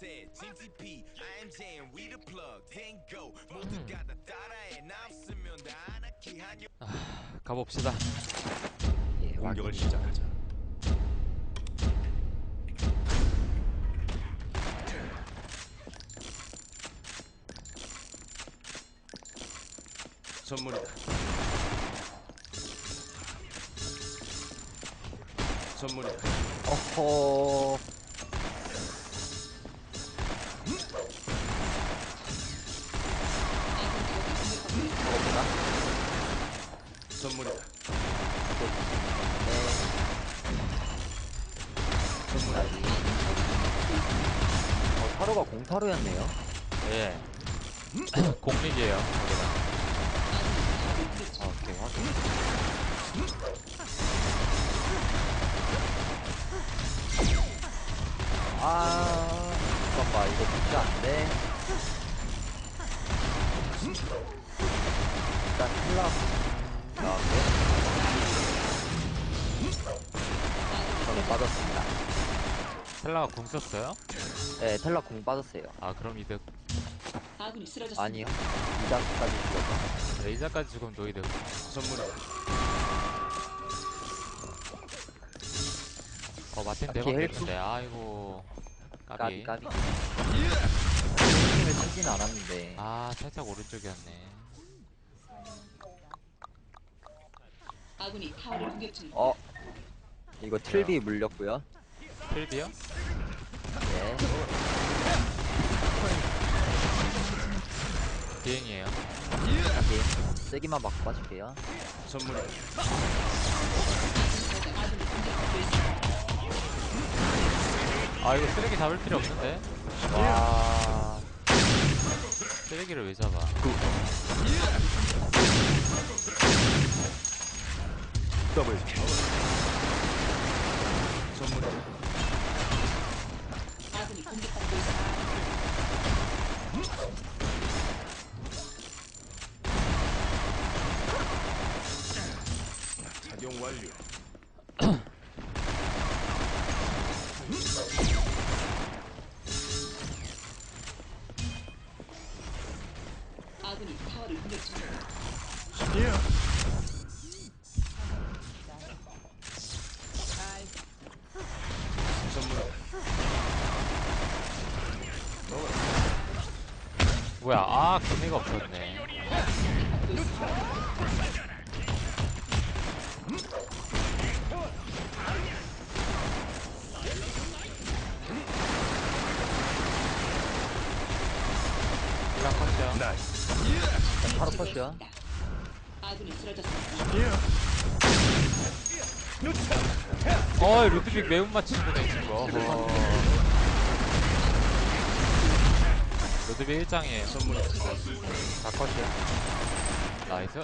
said, Team TP, IMJ and we the plug. Then go. 모두 가 다 따라해. 나 없으면 다 아나키한 가봅시다. 예, 공격을 시작하자. 선물이다. 선물이다. 어허. 선물이다. 어, 타로가 공타로였네요. 예. 공릭이에요, 거기다. 아, 오케이, 확인. 아, 잠깐만, 이거 진짜 안 돼. 일단 나왔고요. 저는 빠졌습니다. 텔라가 궁 썼어요? 네, 텔라 공 빠졌어요. 아, 그럼 이득. 아군이 쓰러졌습니다. 아니요. 이자까지 죽었어. 레이저까지 죽으면 노이득. 선물이다. 어, 마틴 아, 대박 헬프? 됐는데, 아이고. 까비, 까비. 까비. 힘을 치진 않았는데. 아, 살짝 오른쪽이었네. 아군이 타워를 공격 중입니다. 어. 이거 틀비 물렸고요. 필비요? 네. 비행이에요. 까비. 세기만 맞고 빠질게요. 있습니다. 아, 이거 쓰레기 잡을 필요 없는데? 와. 쓰레기를 왜 잡아? 있습니다. 착용 완료. 뭐야, 아, 금이가 없었네. 컷이요. 나이스. 바로 쓰러졌습니다. 어이, 루드빅 매운맛 친구네, 이 친구. 어허. 루드빅 1장이에요. 선물이다. 다 컷이요. 나이스.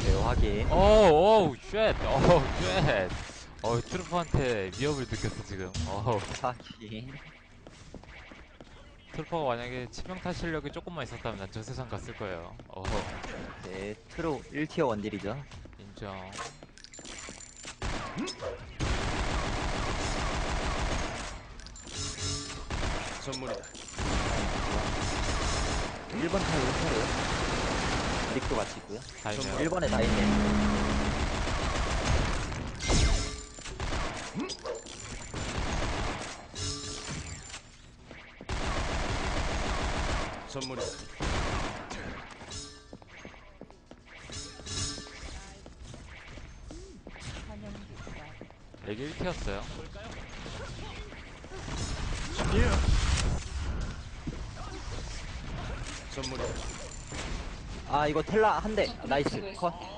네, 확인. 오우, 오우, 쉣. 어우, 쉣. 어우, 트루퍼한테 위협을 느꼈어, 지금. 어우. 확인. 트루퍼가 만약에 치명타 실력이 조금만 있었다면 난 저 세상 갔을 거예요. 어허. 네, 트로 1티어 원딜이죠. 인정. 선물이다. 1번 타로 1타로요. 릭도 같이 있고요. 다이면. 1번에 다 있네. 선물이다. 렉이 1티였어요. 선물이다. 아, 이거 텔라 한 대. 나이스. 컷.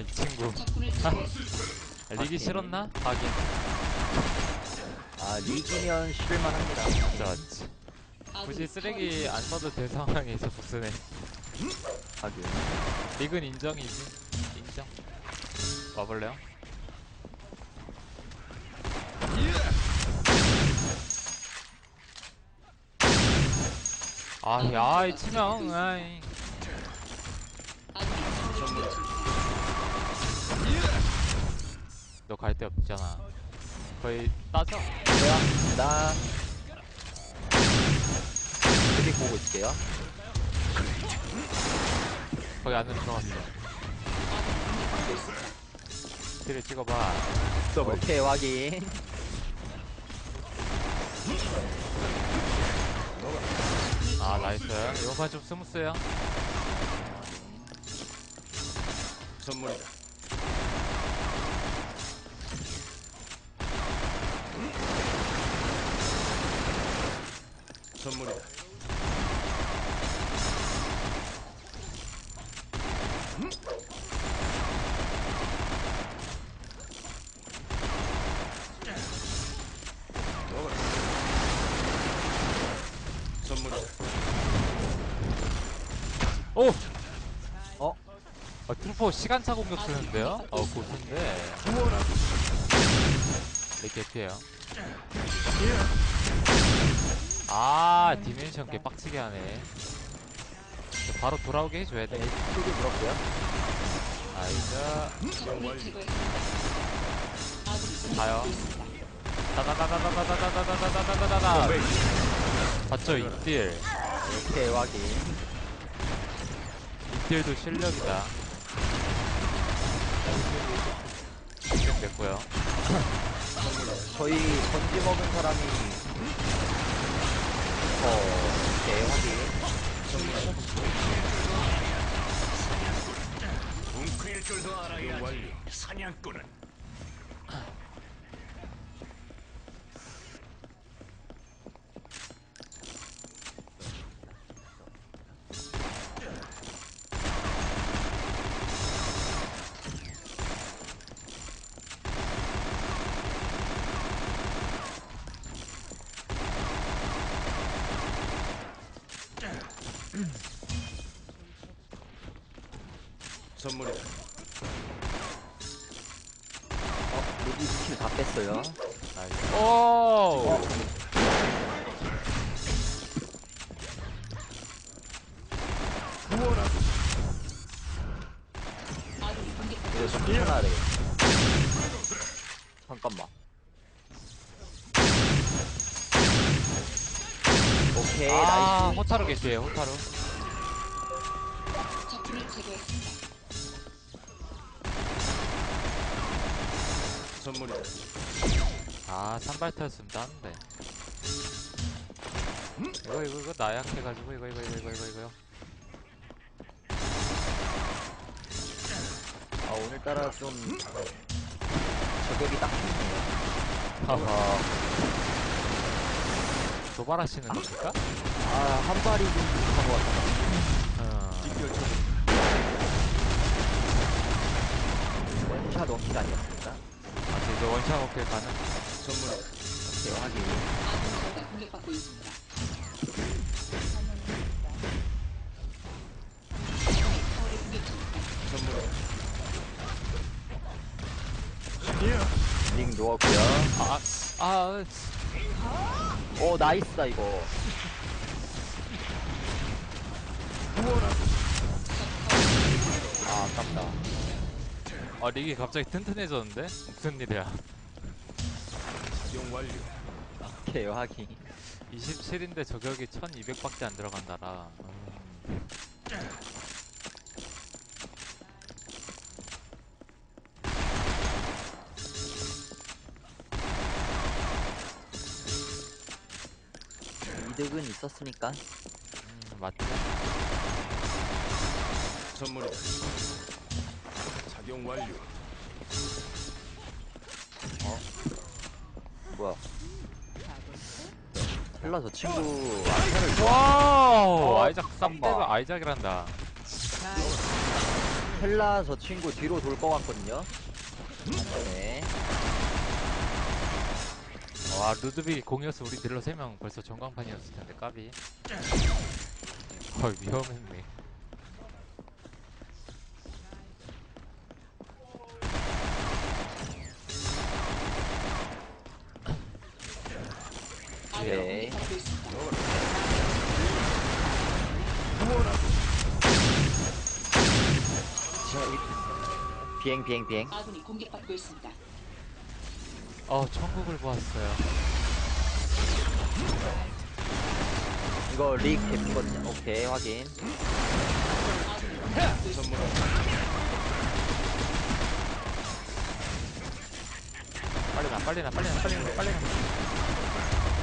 이 친구. 아, 리기 싫었나? 하긴. 아, 리기면 실만 합니다. 아군이 굳이 쓰레기 안 써도 될 상황에서 복수네. 하긴. 리그는 인정이지. 인정. 와볼래요? 아, 야, 이 치명, 아이. 너 갈 데 없잖아. 거의 따져. 내가 나 여기 보고 있을게요. 거기 안으로 들어갔어. 뒤를 찍어봐. 오케이 확인. 아, 나이스. 이번 판 좀 스무스해요. 선물이다. 선물이다. 선물이다. 오! 어? 어, 트루퍼 시간차 공격 쓰는데요? 어, 고수인데. 이렇게 피해요. 아, 디멘션 개 빡치게 하네. 바로 돌아오게 해줘야 돼. 크게 물었고요. 나이스. 가요. 다다다다다다다다다다다다다다. 봤죠, 이딜. 오케이 확인. 이딜도 실력이다. 실력 됐고요. 저희 번지 먹은 사람이 어 오케이 확인. 웅크릴 줄도 알아야지. 사냥꾼은 어 루비 스킬 다 뺐어요. 나이스. 오! 이거 좀 편하야 돼. 잠깐만. 오케이 아, 나이스. 호타루 개피에요, 호타루. 선물이다. 아, 산발타였으면 따는데. 이거, 이거, 이거 나약해가지고, 이거, 이거, 이거, 이거, 이거, 이거요. 아 오늘따라 좀 저격이 딱 좋네요. 하하. 도발하시는 겁니까? 아 한 발이 좀 부족한 것 같다. 어. 원샷 원킬 아니었습니까? 아, 저 이제 원샷 먹게 가는. 선물이다. 오케이 확인. 아군 타워가 공격받고 있습니다. 타워를 공격 중입니다. 선물이다. 링 누웠고요. 아, 아, 오 나이스다 이거. 아 아깝다. 아, 릭이 갑자기 튼튼해졌는데? 무슨 일이야. 용 완료. 오케이 확인. 27인데 저격이 1200밖에 안 들어간다라. 음. 이득은 있었으니까. 음, 맞지? 선물이다. 작용 완료. 뭐야? 헬라 저 친구 앞에를 와우! 어, 아이작. 쌈대가 아이작이란다. 헬라 저 친구 뒤로 돌 것 같거든요. 네. 와, 루드빅이 공이었어. 우리 딜러 3명 벌써 전광판이었을 텐데, 까비. 헐, 위험했네. 오케이. 비행 비행 비행. 어 천국을 보았어요. 이거 릭 개피거든요. 오케이 확인. 빨리 나 빨리 나 빨리 나 빨리 나 빨리 나.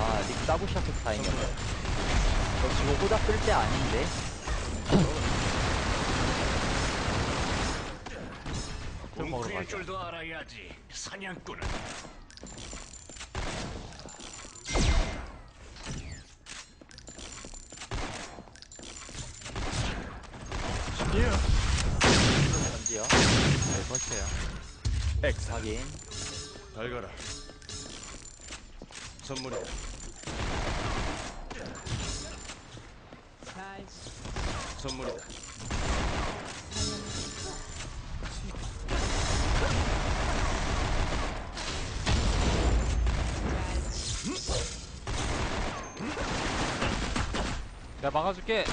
아릭 싸고 시작해서 다행이다 너 지금 호자 끌때 아닌데. 술 먹으러 가자. 줄도 알아야지 사냥꾼은. 던지요? 네 번째야 엑사. 확인. 잘 가라 선물이다 선물이다 내가 막아줄게.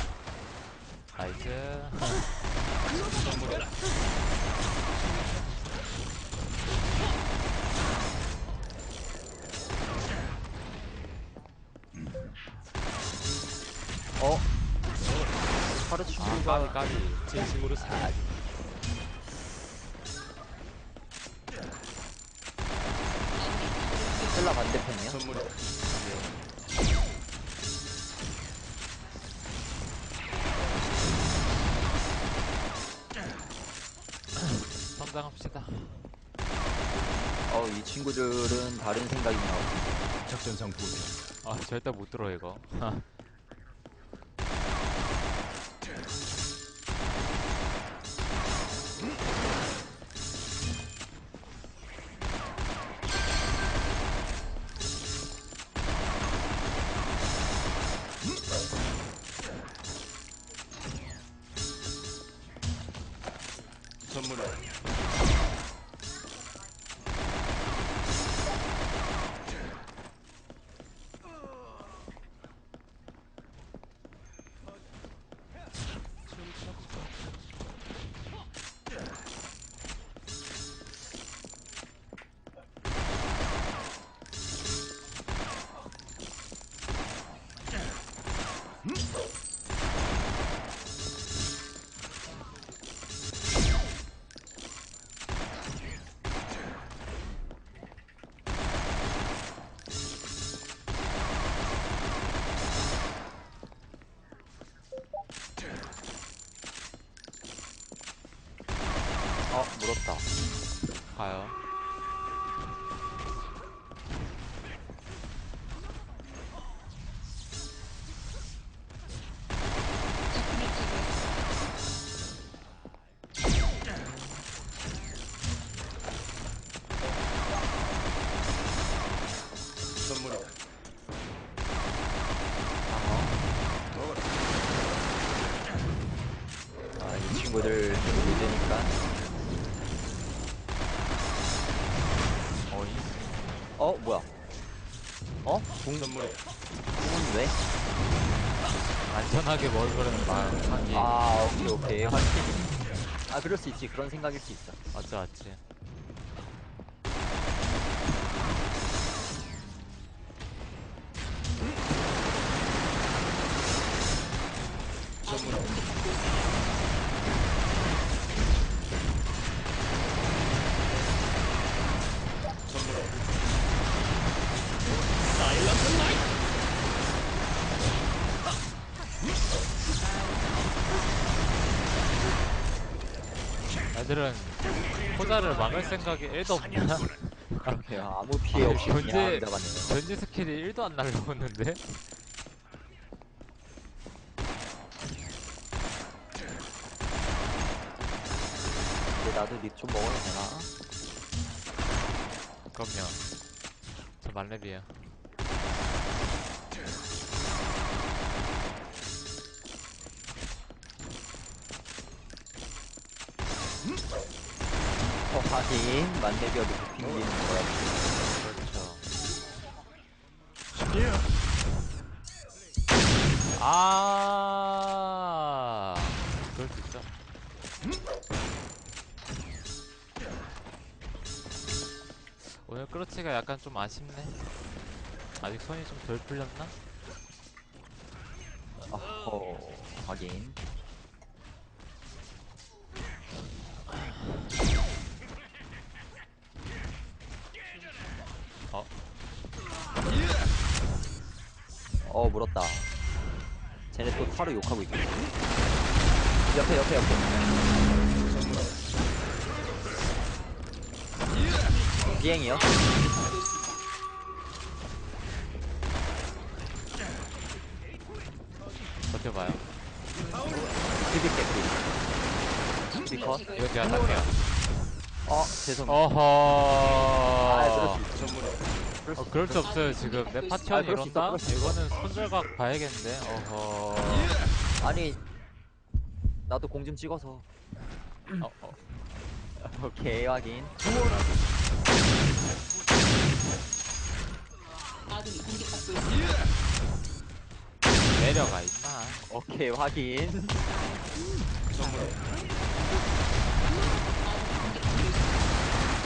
나이스 어? 하루 아 친구가 까비 까비. 진심으로 아, 사 헬라 반대편이요? 선물이다. 성장합시다. 어이 친구들은 다른 생각이나 봐. 작전상 부대. 아 절대 못 들어 이거 while. 어? 궁, 선물이다 궁은 왜? 안전하게 먹으려는 마음이 아 오케이 오케이. 아 그럴 수 있지. 그런 생각일 수 있어. 맞지 맞지 생각이 1도 없나 그렇게 아무 피해 아니, 없이 견제- 그냥 나가네요 전지 스킬이 1도 안 날라오는데 나도 립 좀 먹어도 되나? 그럼요. 저 만렙이에요. 어, 하긴 만렙이어도 빙기는 거야. 그렇죠. 예. 아, 그럴 수 있죠. 오늘 크로치가 약간 좀 아쉽네. 아직 손이 좀 덜 풀렸나? 어허, 하긴. 타로 욕하고 있겠네. 옆에, 옆에, 옆에. 비행이요? 버텨봐요. 비비 개피. 비컷? 이거 제가 탈게요. 어, 죄송. 어허. 어. 그럴 수 없어요 지금 내 아, 파티원 그럴 수 이런다? 그럴 수 있어. 이거는 손절각 봐야겠는데 어허 아니, 나도 공 좀 찍어서. 어, 어. 오케이, 확인. 아군이 공격받고 있습니다. 내려가 임마 오케이, 확인.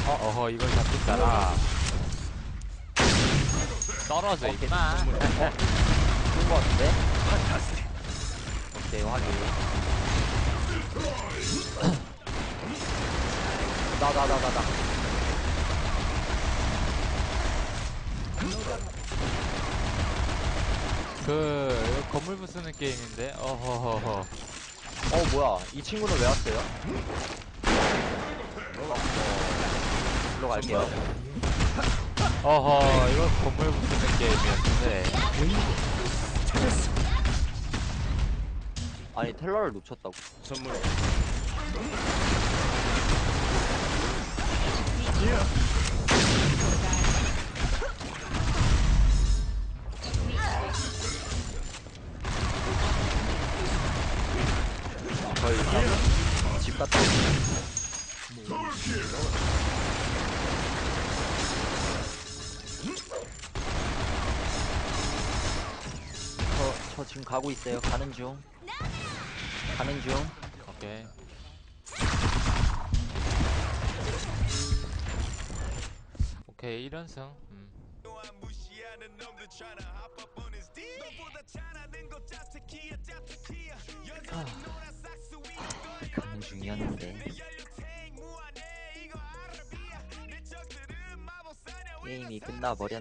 어, 어허 이걸 따라 떨어져 오케이. 임마 좋은 거 같은데? 오케이, 확인. 나, 나, 나, 나, 나. 그 건물 부수는 게임인데 어허허허 어, 뭐야. 이 친구는 왜 왔어요? 어, 일로 갈게요. 어허 이거 건물 부수는 게임이었는데 아니, 텔러를 놓쳤다고. 선물. 저희 일단 집 갔다 올 저, 저 지금 가고 있어요. 가는 중. 가는 중. 오케이 오케이 1연승 음. 떠 가는 중이었는데. 게임이 끝나버렸